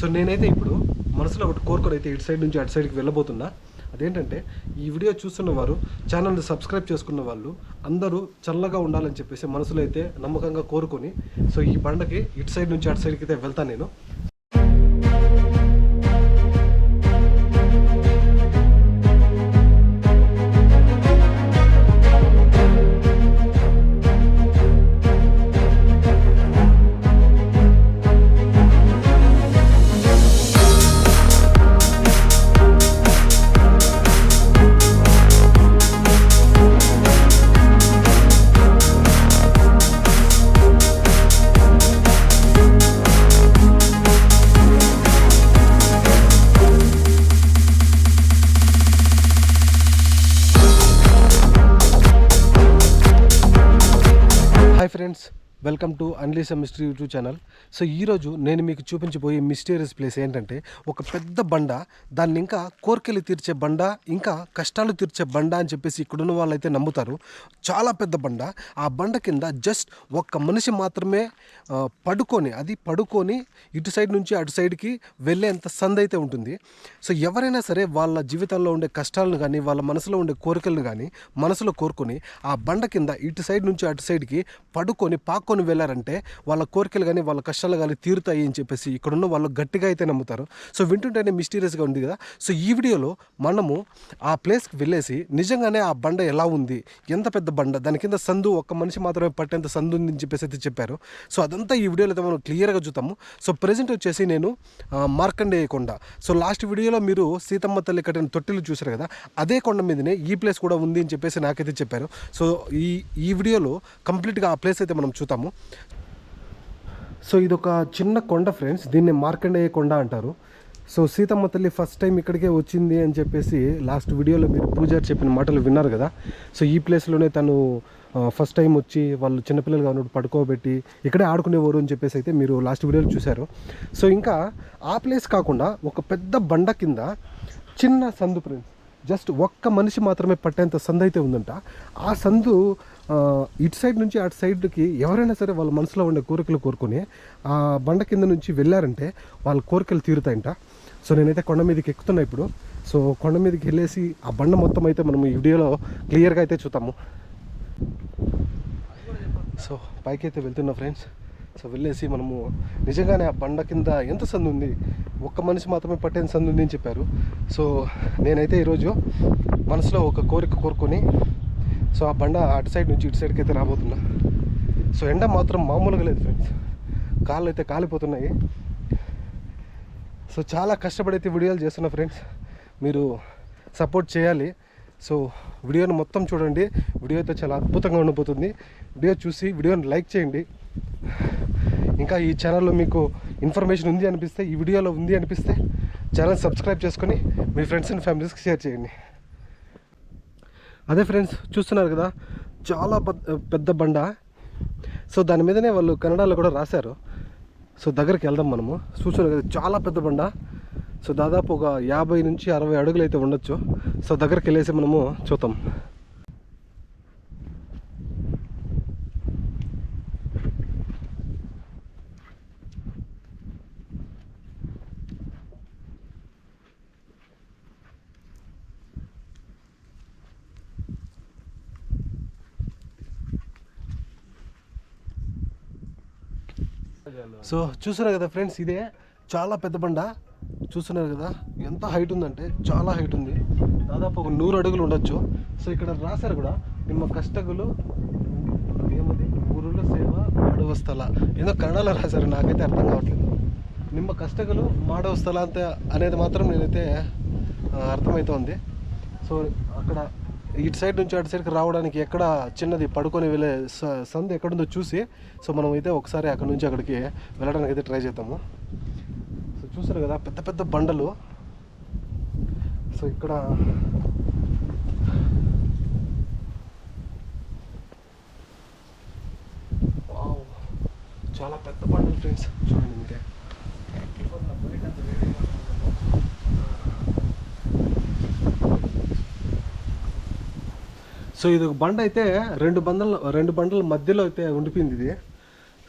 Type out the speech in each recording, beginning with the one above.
So నేనైతే ఇప్పుడు మనసులో ఒకటి కోరుకొని అయితే ఇటు సైడ్ నుంచి అటు సైడ్కి వెళ్ళబోతున్నా. అదేంటంటే ఈ వీడియో చూస్తున్న వారు ఛానల్ని సబ్స్క్రైబ్ చేసుకున్న వాళ్ళు అందరూ చల్లగా ఉండాలని చెప్పేసి మనసులో అయితే నమ్మకంగా కోరుకొని సో ఈ బండకి ఇటు సైడ్ నుంచి అటు సైడ్కి అయితే వెళ్తాను నేను. ఫ్రెండ్స్ వెల్కమ్ టు అన్లీసా మిస్టరీ యూట్యూబ్ ఛానల్. సో ఈరోజు నేను మీకు చూపించబోయే మిస్టీరియస్ ప్లేస్ ఏంటంటే ఒక పెద్ద బండ దాన్ని ఇంకా కోరికలు తీర్చే బండ ఇంకా కష్టాలు తీర్చే బండ అని చెప్పేసి ఇక్కడున్న వాళ్ళైతే నమ్ముతారు. చాలా పెద్ద బండ. ఆ బండ కింద జస్ట్ ఒక్క మనిషి మాత్రమే పడుకొని అది పడుకొని ఇటు సైడ్ నుంచి అటు సైడ్కి వెళ్ళేంత సంద్ అయితే ఉంటుంది. సో ఎవరైనా సరే వాళ్ళ జీవితంలో ఉండే కష్టాలను కానీ వాళ్ళ మనసులో ఉండే కోరికలను కానీ మనసులో కోరుకొని ఆ బండ కింద ఇటు సైడ్ నుంచి అటు సైడ్కి పడుకొని నమ్ముకొని వెళ్ళారంటే వాళ్ళ కోరికలు కానీ వాళ్ళ కష్టాలు కానీ తీరుతాయి అని చెప్పేసి ఇక్కడున్న వాళ్ళు గట్టిగా అయితే నమ్ముతారు. సో వింటుంటేనే మిస్టీరియస్గా ఉంది కదా. సో ఈ వీడియోలో మనము ఆ ప్లేస్కి వెళ్ళేసి నిజంగానే ఆ బండ ఎలా ఉంది? ఎంత పెద్ద బండ? దాని కింద సందు ఒక్క మనిషి మాత్రమే పట్టేంత సందు ఉంది అని చెప్పేసి అయితే చెప్పారు. సో అదంతా ఈ వీడియోలో అయితే మనం క్లియర్గా చూద్దాము. సో ప్రజెంట్ వచ్చేసి నేను మార్కండేయ కొండ. సో లాస్ట్ వీడియోలో మీరు సీతమ్మ తల్లి కట్టిన తొట్టిలు చూసారు కదా? అదే కొండ మీదనే ఈ ప్లేస్ కూడా ఉంది అని చెప్పేసి నాకైతే చెప్పారు. సో ఈ ఈ వీడియోలో కంప్లీట్గా ఆ ప్లేస్ అయితే మనం చూద్దాము సో ఇది ఒక చిన్న కొండ ఫ్రెండ్స్ దీన్ని మార్కండేయ కొండ అంటారు. సో సీతమ్మ తల్లి ఫస్ట్ టైం ఇక్కడికే వచ్చింది అని చెప్పేసి లాస్ట్ వీడియోలో మీరు పూజారి చెప్పిన మాటలు విన్నారు కదా. సో ఈ ప్లేస్లోనే తను ఫస్ట్ టైం వచ్చి వాళ్ళు చిన్నపిల్లలుగా ఉన్నప్పుడు పడుకోబెట్టి ఇక్కడే ఆడుకునేవారు అని చెప్పేసి అయితే మీరు లాస్ట్ వీడియోలో చూశారు. సో ఇంకా ఆ ప్లేస్ కాకుండా ఒక పెద్ద బండ కింద చిన్న సందు ఫ్రెండ్స్ జస్ట్ ఒక్క మనిషి మాత్రమే పట్టేంత సందు అయితే ఉందంట. ఆ సందు ఇటు సైడ్ నుంచి అటు సైడ్కి ఎవరైనా సరే వాళ్ళ మనసులో ఉండే కోరికలు కోరుకొని ఆ బండ కింద నుంచి వెళ్ళారంటే వాళ్ళ కోరికలు తీరుతాయంట. సో నేనైతే కొండ మీదకి ఎక్కుతున్నా ఇప్పుడు. సో కొండ మీదకి వెళ్ళేసి ఆ బండ మొత్తం అయితే మనం ఈ వీడియోలో క్లియర్గా అయితే చూద్దాము. సో పైకి అయితే వెళ్తున్నా ఫ్రెండ్స్. సో వెళ్ళేసి మనము నిజంగానే ఆ బండ కింద ఎంత సందు ఉంది? ఒక్క మనిషి మాత్రమే పట్టే సందు ఉంది అని చెప్పారు. సో నేనైతే ఈరోజు మనసులో ఒక కోరిక కోరుకొని సో ఆ బండ అటు సైడ్ నుంచి ఇటు సైడ్కి అయితే రాబోతున్నా. సో ఎండ మాత్రం మామూలుగా లేదు ఫ్రెండ్స్ కాళ్ళు అయితే కాలిపోతున్నాయి. సో చాలా కష్టపడి అయితే వీడియోలు చేస్తున్నా ఫ్రెండ్స్ మీరు సపోర్ట్ చేయాలి. సో వీడియోని మొత్తం చూడండి. వీడియో అయితే చాలా అద్భుతంగా ఉండబోతుంది వీడియో చూసి వీడియోని లైక్ చేయండి. ఇంకా ఈ ఛానల్లో మీకు ఇన్ఫర్మేషన్ ఉంది అనిపిస్తే ఈ వీడియోలో ఉంది అనిపిస్తే ఛానల్ సబ్స్క్రైబ్ చేసుకొని మీ ఫ్రెండ్స్ అండ్ ఫ్యామిలీస్కి షేర్ చేయండి. అదే ఫ్రెండ్స్ చూస్తున్నారు కదా చాలా పెద్ద- పెద్ద బండ. సో దాని మీదనే వాళ్ళు కన్నడలో కూడా రాశారు. సో దగ్గరికి వెళ్దాం మనము. చూస్తున్నారు కదా చాలా పెద్ద బండ. సో దాదాపు ఒక యాభై నుంచి అరవై అడుగులు అయితే ఉండొచ్చు. సో దగ్గరికి వెళ్ళేసి మనము చూద్దాం. సో చూస్తున్నారు కదా ఫ్రెండ్స్ ఇదే చాలా పెద్ద బండ. చూస్తున్నారు కదా ఎంత హైట్ ఉందంటే చాలా హైట్ ఉంది. దాదాపు ఒక నూరు అడుగులు ఉండొచ్చు. సో ఇక్కడ రాశారు కూడా నిమ్మ కష్టకులు ఏమది? ఊరుల సేవ మాడవ స్థల. ఏదో కన్నడలో రాశారు నాకైతే అర్థం కావట్లేదు. నిమ్మ కష్టకులు మాడవ స్థల అంతే అనేది మాత్రం నేనైతే అర్థమవుతోంది సో అక్కడ ఇటు సైడ్ నుంచి అటు సైడ్కి రావడానికి ఎక్కడ చిన్నది పడుకొని వెళ్ళే స- సందు ఎక్కడుందో చూసి సో మనం అయితే ఒకసారి అక్కడ నుంచి అక్కడికి వెళ్ళడానికి అయితే ట్రై చేద్దాము. సో చూసారు కదా పెద్ద పెద్ద బండలు. సో ఇక్కడ వావ్, చాలా పెద్ద బండలు ఫ్రెండ్స్. చూడండి ఇంకే. సో ఇది ఒక బండ అయితే రెండు బండల రెండు బండల మధ్యలో అయితే ఉండిపోయింది ఇది.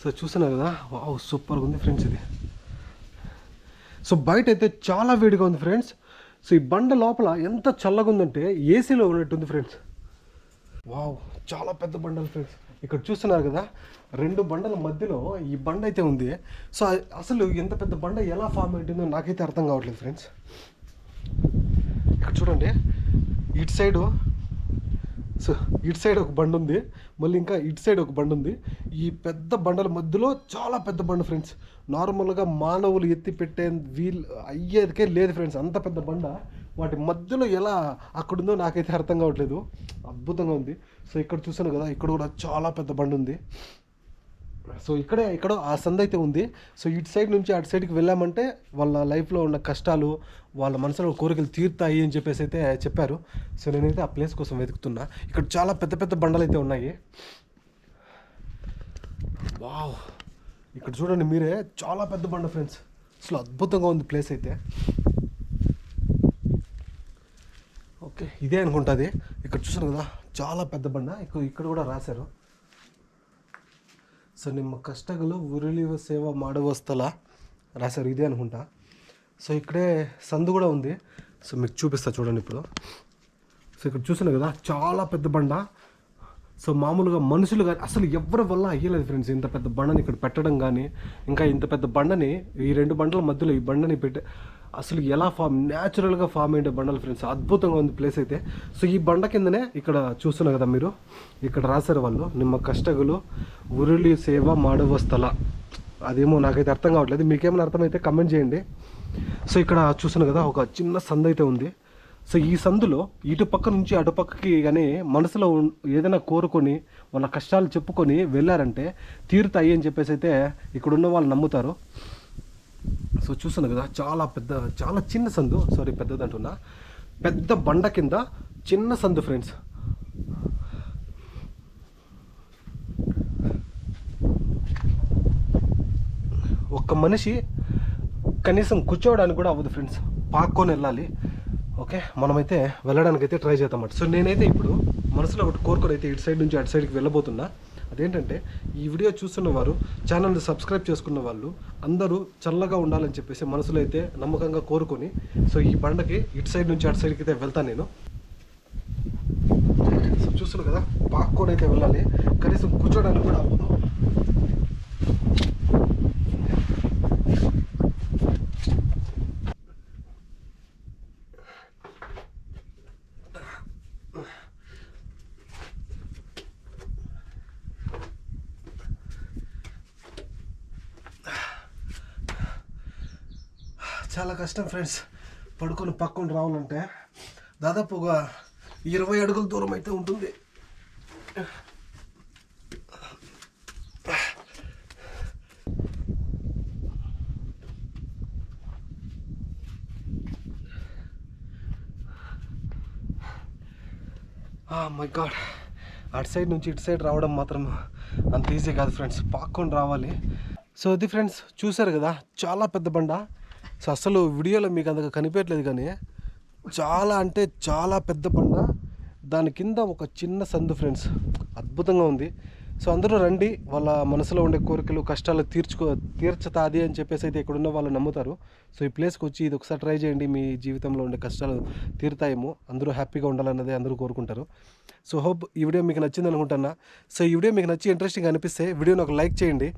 సో చూస్తున్నారు కదా వావ్ సూపర్గా ఉంది ఫ్రెండ్స్ ఇది. సో బయట అయితే చాలా వేడిగా ఉంది ఫ్రెండ్స్. సో ఈ బండ లోపల ఎంత చల్లగా ఉందంటే ఏసీలో ఉన్నట్టుంది ఫ్రెండ్స్. వావ్ చాలా పెద్ద బండలు ఫ్రెండ్స్. ఇక్కడ చూస్తున్నారు కదా రెండు బండల మధ్యలో ఈ బండ అయితే ఉంది. సో అసలు ఎంత పెద్ద బండ ఎలా ఫామ్ అయిందో నాకైతే అర్థం కావట్లేదు ఫ్రెండ్స్. ఇక్కడ చూడండి ఇటు సైడు సో ఇటు సైడ్ ఒక బండి ఉంది. మళ్ళీ ఇంకా ఇటు సైడ్ ఒక బండి ఉంది. ఈ పెద్ద బండల మధ్యలో చాలా పెద్ద బండ ఫ్రెండ్స్ నార్మల్గా మానవులు ఎత్తి పెట్టే వీల్ అయ్యేదికే లేదు ఫ్రెండ్స్ అంత పెద్ద బండ. వాటి మధ్యలో ఎలా అక్కడుందో నాకైతే అర్థం కావట్లేదు. అద్భుతంగా ఉంది. సో ఇక్కడ చూసాను కదా ఇక్కడ కూడా చాలా పెద్ద బండి ఉంది. సో ఇక్కడే ఇక్కడ ఆ సంద అయితే ఉంది. సో ఇటు సైడ్ నుంచి అటు సైడ్కి వెళ్ళామంటే వాళ్ళ లైఫ్లో ఉన్న కష్టాలు వాళ్ళ మనసులో కోరికలు తీరుతాయి అని చెప్పేసి అయితే చెప్పారు. సో నేనైతే ఆ ప్లేస్ కోసం వెతుకుతున్నా. ఇక్కడ చాలా పెద్ద పెద్ద బండలు అయితే ఉన్నాయి. వావ్! ఇక్కడ చూడండి మీరే చాలా పెద్ద బండ ఫ్రెండ్స్. అసలు అద్భుతంగా ఉంది ప్లేస్ అయితే. ఓకే ఇదే అనుకుంటుంది ఇక్కడ చూసాను కదా చాలా పెద్ద బండ. ఇక్కడ ఇక్కడ కూడా రాశారు. ಸೊ ನಿಮ್ಮ ಕಷ್ಟಗಳು ಉರುಳಿವ ಸೇವ ಮಾಡುವ ಸ್ಥಳ రాశారు ఇదే అనుకుంటా సో ఇక్కడే సందు కూడా ఉంది సో మీకు చూపిస్తా చూడండి ఇప్పుడు సో ఇక్కడ చూసాను కదా చాలా పెద్ద బండ సో మామూలుగా మనుషులు కానీ అసలు ఎవరి వల్ల అయ్యలేదు ఫ్రెండ్స్ ఇంత పెద్ద బండని ఇక్కడ పెట్టడం కానీ ఇంకా ఇంత పెద్ద బండని ఈ రెండు బండల మధ్యలో ఈ బండని పెట్టే అసలు ఎలా ఫామ్ న్యాచురల్గా ఫామ్ అయ్యే బండలు ఫ్రెండ్స్ అద్భుతంగా ఉంది ప్లేస్ అయితే. సో ఈ బండ కిందనే ఇక్కడ చూస్తున్నారు కదా మీరు? ఇక్కడ రాశారు వాళ్ళు నిమ్మ కష్టగులు ఉరుళి సేవ మాడవ స్థల. అదేమో నాకైతే అర్థం కావట్లేదు. మీకేమైనా అర్థమైతే కమెంట్ చేయండి. సో ఇక్కడ చూస్తున్నారు కదా ఒక చిన్న సంద అయితే ఉంది. సో ఈ సందులో ఇటు పక్క నుంచి అటు పక్కకి కానీ మనసులో ఏదైనా కోరుకొని వాళ్ళ కష్టాలు చెప్పుకొని వెళ్ళారంటే తీరుతాయి అని చెప్పేసి అయితే ఇక్కడున్న వాళ్ళు నమ్ముతారు. సో చూసాను కదా చాలా పెద్ద చాలా చిన్న సందు. సారీ పెద్దది అంటున్నా పెద్ద బండ కింద చిన్న సందు ఫ్రెండ్స్. ఒక్క మనిషి కనీసం కూర్చోవడానికి కూడా అవ్వదు ఫ్రెండ్స్. పాక్కొని వెళ్ళాలి. ఓకే మనమైతే వెళ్ళడానికి అయితే ట్రై చేద్దామట సో నేనైతే ఇప్పుడు మనసులో ఒకటి కోరుకొని అయితే ఇటు సైడ్ నుంచి అటు సైడ్కి వెళ్ళబోతున్నా. అదేంటంటే ఈ వీడియో చూస్తున్న వారు ఛానల్ని సబ్స్క్రైబ్ చేసుకున్న వాళ్ళు అందరూ చల్లగా ఉండాలని చెప్పేసి మనసులో అయితే నమ్మకంగా కోరుకొని సో ఈ బండకి ఇటు సైడ్ నుంచి అటు సైడ్కి అయితే వెళ్తాను నేను. సో చూస్తున్నాను కదా పాక్కొని అయితే వెళ్ళాలి. కనీసం కూర్చోడానికి కూడా అవ్వదు. చాలా కష్టం ఫ్రెండ్స్. పడుకొని పక్కన రావాలంటే దాదాపు ఒక ఇరవై అడుగుల దూరం అయితే ఉంటుంది. మై గాడ్ అటు సైడ్ నుంచి ఇటు సైడ్ రావడం మాత్రం అంత ఈజీ కాదు ఫ్రెండ్స్. పాక్కొని రావాలి. సో అది ఫ్రెండ్స్ చూసారు కదా? చాలా పెద్ద బండ. సో అసలు వీడియోలో మీకు అంతగా కనిపించట్లేదు కానీ చాలా అంటే చాలా పెద్ద బండ దాని కింద ఒక చిన్న సందు ఫ్రెండ్స్ అద్భుతంగా ఉంది. సో అందరూ రండి వాళ్ళ మనసులో ఉండే కోరికలు కష్టాలు తీర్చుకో తీర్చుతాది అని చెప్పేసి అయితే ఇక్కడ వాళ్ళు నమ్ముతారు. సో ఈ ప్లేస్కి వచ్చి ఇది ఒకసారి ట్రై చేయండి మీ జీవితంలో ఉండే కష్టాలు తీరుతాయేమో. అందరూ హ్యాపీగా ఉండాలన్నదే అందరూ కోరుకుంటారు. సో హోప్ ఈ వీడియో మీకు నచ్చింది అనుకుంటున్నా. సో ఈ వీడియో మీకు నచ్చి ఇంట్రెస్టింగ్ అనిపిస్తే వీడియోని ఒక లైక్ చేయండి.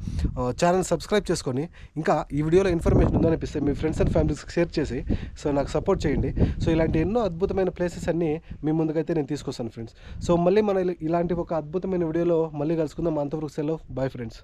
ఛానల్ సబ్స్క్రైబ్ చేసుకొని ఇంకా ఈ వీడియోలో ఇన్ఫర్మేషన్ ఉందనిపిస్తే మీ ఫ్రెండ్స్ అండ్ ఫ్యామిలీస్కి షేర్ చేసి సో నాకు సపోర్ట్ చేయండి. సో ఇలాంటి ఎన్నో అద్భుతమైన ప్లేసెస్ అన్నీ మీ ముందుకైతే నేను తీసుకొస్తాను ఫ్రెండ్స్ సో మళ్ళీ మన ఇలాంటి ఒక అద్భుతమైన వీడియోలో మళ్ళీ కలుసుకుందాం. అంతవరకు సెలవు. Bye friends